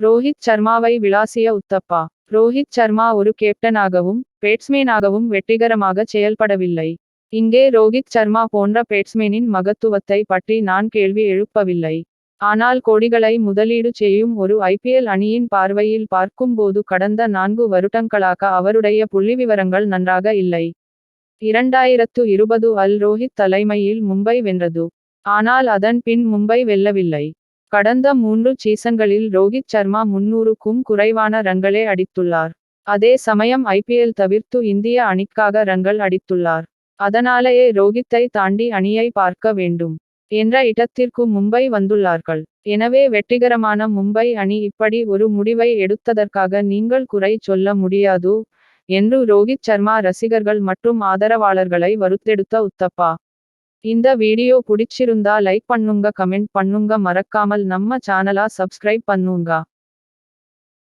ரோஹித் சர்மாவை விளாசிய உத்தப்பா. ரோஹித் சர்மா ஒரு கேப்டனாகவும் பேட்ஸ்மேனாகவும் வெற்றிகரமாக செயல்படவில்லை. இங்கே ரோஹித் சர்மா போன்ற பேட்ஸ்மேனின் மகத்துவத்தை பற்றி நான் கேள்வி எழுப்பவில்லை. ஆனால் கோடிகளை முதலீடு செய்யும் ஒரு ஐபிஎல் அணியின் பார்வையில் பார்க்கும்போது கடந்த நான்கு வருடங்களாக அவருடைய புள்ளிவிவரங்கள் நன்றாக இல்லை. இரண்டாயிரத்து இருபது அல் ரோஹித் தலைமையில் மும்பை வென்றது. ஆனால் அதன் பின் மும்பை வெல்லவில்லை. கடந்த மூன்று சீசன்களில் ரோஹித் சர்மா முன்னூறுக்கும் குறைவான ரன்களே அடித்துள்ளார். அதே சமயம் ஐபிஎல் தவிர்த்து இந்திய அணிக்காக ரன்கள் அடித்துள்ளார். அதனாலேயே ரோஹித்தை தாண்டி அணியை பார்க்க வேண்டும் என்ற இடத்திற்கு மும்பை வந்துள்ளார்கள். எனவே வெற்றிகரமான மும்பை அணி இப்படி ஒரு முடிவை எடுத்ததற்காக நீங்கள் குறை சொல்ல முடியாது என்று ரோஹித் சர்மா ரசிகர்கள் மற்றும் ஆதரவாளர்களை வருத்தெடுத்த உத்தப்பா. இந்த வீடியோ பிடிச்சிருந்தா லைக் பண்ணுங்க கமெண்ட் பண்ணுங்க. மறக்காமல் நம்ம சேனலா சப்ஸ்கிரைப் பண்ணுங்க.